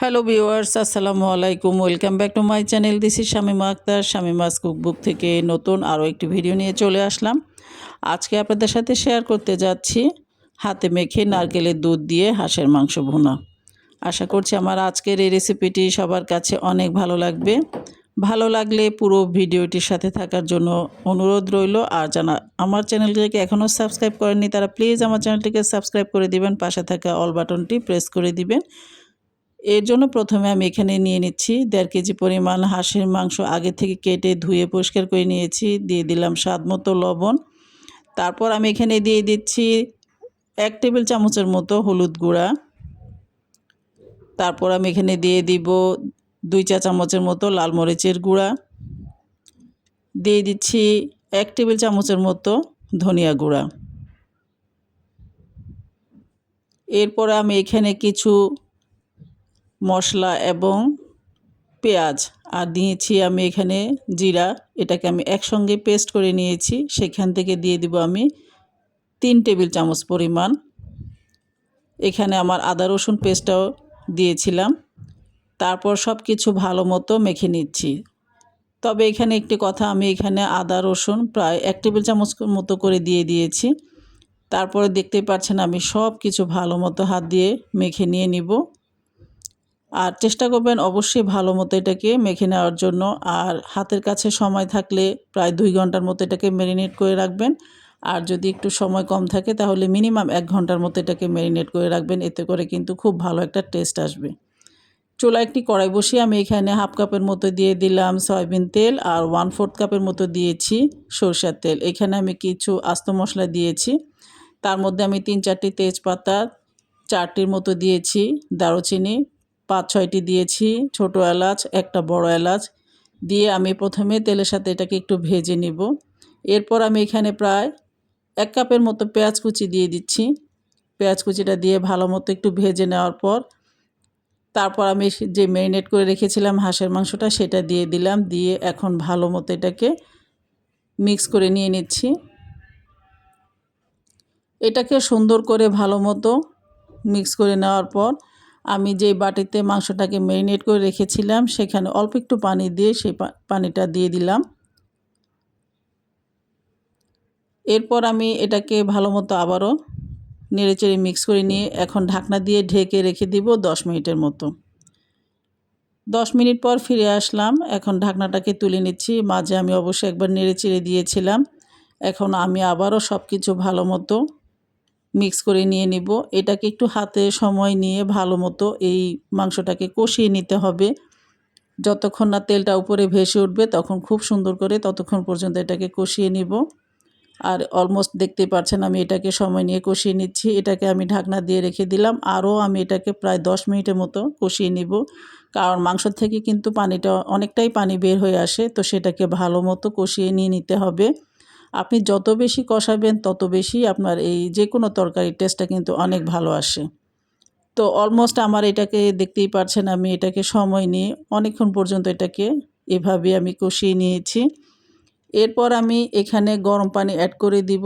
Hello viewers আসসালামু আলাইকুম। Welcome back to my channel this is Shamima Akter Shamima's cookbook থেকে নতুন আরও একটি ভিডিও নিয়ে চলে আসলাম। আজকে আপনাদের সাথে শেয়ার করতে যাচ্ছি হাতে মেখে নারকেলের দুধ দিয়ে হাঁসের মাংস ভুনা। আশা করছি আমার আজকের এই রেসিপিটি সবার কাছে অনেক ভালো লাগবে। ভালো লাগলে পুরো ভিডিওটির সাথে থাকার জন্য অনুরোধ রইল। আর জানা আমার চ্যানেলটিকে এখনও সাবস্ক্রাইব করেননি, তারা প্লিজ আমার চ্যানেলটিকে সাবস্ক্রাইব করে দিবেন। পাশে থাকা অল বাটনটি প্রেস করে দিবেন। এর জন্য প্রথমে আমি এখানে নিয়ে নিচ্ছি দেড় কেজি পরিমাণ হাঁসের মাংস আগে থেকে কেটে ধুয়ে পরিষ্কার করে নিয়েছি, দিয়ে দিলাম স্বাদ মতো লবণ। তারপর আমি এখানে দিয়ে দিচ্ছি এক টেবিল চামচের মতো হলুদ গুঁড়া। তারপর আমি এখানে দিয়ে দিব দুই চা চামচের মতো লাল মরিচের গুঁড়া। দিয়ে দিচ্ছি এক টেবিল চামচের মতো ধনিয়া গুঁড়া। এরপরে আমি এখানে কিছু মশলা এবং পেঁয়াজ। আর দিয়েছি আমি এখানে জিরা। এটাকে আমি একসঙ্গে পেস্ট করে নিয়েছি। সেখান থেকে দিয়ে দিব আমি তিন টেবিল চামচ পরিমাণ। এখানে আমার আদা রসুন পেস্টটাও দিয়েছিলাম। তারপর সব কিছু ভালো মতো মেখে নিচ্ছি। তবে এখানে একটি কথা, আমি এখানে আদা রসুন প্রায় এক টেবিল চামচ মতো করে দিয়ে দিয়েছি। তারপরে দেখতেই পাচ্ছেন আমি সব কিছু ভালো মতো হাত দিয়ে মেখে নিয়ে নিব। আর চেষ্টা করবেন অবশ্যই ভালো মতো এটাকে মেখে নেওয়ার জন্য। আর হাতের কাছে সময় থাকলে প্রায় দুই ঘণ্টার মতো এটাকে ম্যারিনেট করে রাখবেন। আর যদি একটু সময় কম থাকে তাহলে মিনিমাম এক ঘণ্টার মতো এটাকে ম্যারিনেট করে রাখবেন। এতে করে কিন্তু খুব ভালো একটা টেস্ট আসবে। চুলা একটি কড়াই বসিয়ে আমি এখানে হাফ কাপের মতো দিয়ে দিলাম সয়াবিন তেল আর ওয়ান ফোর্থ কাপের মতো দিয়েছি সরষের তেল। এখানে আমি কিছু আস্ত মশলা দিয়েছি। তার মধ্যে আমি তিন চারটি তেজপাতা, চারটির মতো দিয়েছি, দারুচিনি পাঁচ ছয়টি দিয়েছি, ছোট এলাচ, একটা বড় এলাচ। দিয়ে আমি প্রথমে তেলের সাথে এটাকে একটু ভেজে নিব। এরপর আমি এখানে প্রায় এক কাপের মতো পেঁয়াজ কুচি দিয়ে দিচ্ছি। পেঁয়াজ কুচিটা দিয়ে ভালো মতো একটু ভেজে নেওয়ার পর তারপর আমি যে ম্যারিনেট করে রেখেছিলাম হাঁসের মাংসটা সেটা দিয়ে দিলাম। দিয়ে এখন ভালো মতো এটাকে মিক্স করে নিয়ে নিচ্ছি। এটাকে সুন্দর করে ভালো মতো মিক্স করে নেওয়ার পর আমি যে বাটিতে মাংসটাকে ম্যারিনেট করে রেখেছিলাম, সেখানে অল্প একটু পানি দিয়ে সেই পানিটা দিয়ে দিলাম। এরপর আমি এটাকে ভালো মতো আবারও নেড়েচেড়ে মিক্স করে নিয়ে এখন ঢাকনা দিয়ে ঢেকে রেখে দিব দশ মিনিটের মতো। দশ মিনিট পর ফিরে আসলাম, এখন ঢাকনাটাকে তুলে নিচ্ছি। মাঝে আমি অবশ্যই একবার নেড়ে চেড়ে দিয়েছিলাম। এখন আমি আবারও সব কিছু ভালো মতো মিক্স করে নিয়ে নিব। এটাকে একটু হাতে সময় নিয়ে ভালো মতো এই মাংসটাকে কষিয়ে নিতে হবে। যতক্ষণ না তেলটা উপরে ভেসে উঠবে তখন খুব সুন্দর করে ততক্ষণ পর্যন্ত এটাকে কষিয়ে নিব। আর অলমোস্ট দেখতে পাচ্ছেন আমি এটাকে সময় নিয়ে কষিয়ে নিচ্ছি। এটাকে আমি ঢাকনা দিয়ে রেখে দিলাম। আরও আমি এটাকে প্রায় দশ মিনিটের মতো কষিয়ে নিব। কারণ মাংস থেকে কিন্তু পানিটা অনেকটাই পানি বের হয়ে আসে, তো সেটাকে ভালো মতো কষিয়ে নিয়ে নিতে হবে। আপনি যত বেশি কষাবেন, তত বেশি আপনার এই যে কোনো তরকারির টেস্টটা কিন্তু অনেক ভালো আসে। তো অলমোস্ট আমার এটাকে দেখতেই পারছেন, আমি এটাকে সময় নিয়ে অনেকক্ষণ পর্যন্ত এটাকে এভাবে আমি কষিয়ে নিয়েছি। এরপর আমি এখানে গরম পানি অ্যাড করে দিব।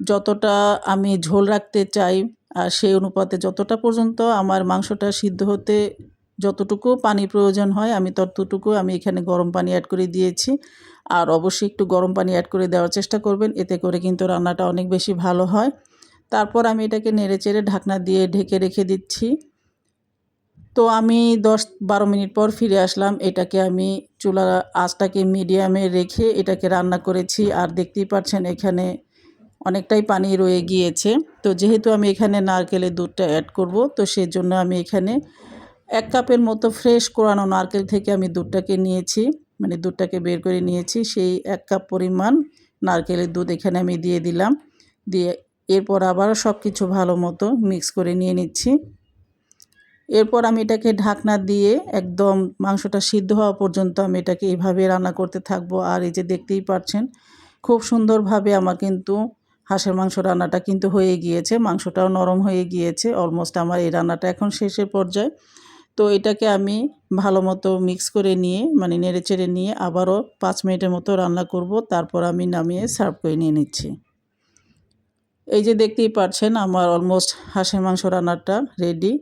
যতটা আমি ঝোল রাখতে চাই আর সেই অনুপাতে যতটা পর্যন্ত আমার মাংসটা সিদ্ধ হতে যতটুকু পানি প্রয়োজন হয়, আমি ততটুকু আমি এখানে গরম পানি অ্যাড করে দিয়েছি। আর অবশ্যই একটু গরম পানি অ্যাড করে দেওয়ার চেষ্টা করবেন, এতে করে কিন্তু রান্নাটা অনেক বেশি ভালো হয়। তারপর আমি এটাকে নেড়ে চেড়ে ঢাকনা দিয়ে ঢেকে রেখে দিচ্ছি। তো আমি দশ বারো মিনিট পর ফিরে আসলাম, এটাকে আমি চুলা আঁচটাকে মিডিয়ামে রেখে এটাকে রান্না করেছি। আর দেখতেই পাচ্ছেন এখানে অনেকটাই পানি রয়ে গিয়েছে। তো যেহেতু আমি এখানে নারকেলের দুধটা অ্যাড করব, তো সেই জন্য আমি এখানে এক কাপের মতো ফ্রেশ কোরানো নারকেল থেকে আমি দুধটাকে নিয়েছি মানে দুধটাকে বের করে নিয়েছি। সেই এক কাপ পরিমাণ নারকেলের দুধ এখানে আমি দিয়ে দিলাম। দিয়ে এরপর আবারও সব কিছু ভালো মতো মিক্স করে নিয়ে নিচ্ছি। এরপর আমি এটাকে ঢাকনা দিয়ে একদম মাংসটা সিদ্ধ হওয়া পর্যন্ত আমি এটাকে এইভাবে রান্না করতে থাকব। আর এই যে দেখতেই পাচ্ছেন খুব সুন্দরভাবে আমার কিন্তু হাঁসের মাংস রান্নাটা কিন্তু হয়ে গিয়েছে। মাংসটাও নরম হয়ে গিয়েছে। অলমোস্ট আমার এই রান্নাটা এখন শেষের পর্যায়ে। তো এটাকে আমি ভালো মতো মিক্স করে নিয়ে মানে নেড়ে চেড়ে নিয়ে আবারও পাঁচ মিনিটের মতো রান্না করব। তারপর আমি নামিয়ে সার্ভ করে নিয়ে নিচ্ছি। এই যে দেখতেই পাচ্ছেন আমার অলমোস্ট হাঁসের মাংস রান্নাটা রেডি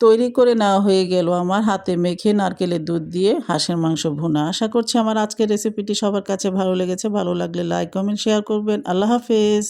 তৈরি করে নেওয়া হয়ে গেল আমার হাতে মেখে নারকেলের দুধ দিয়ে হাঁসের মাংস ভুনা। আশা করছি আমার আজকের রেসিপিটি সবার কাছে ভালো লেগেছে। ভালো লাগলে লাইক কমেন্ট শেয়ার করবেন। আল্লাহ হাফেজ।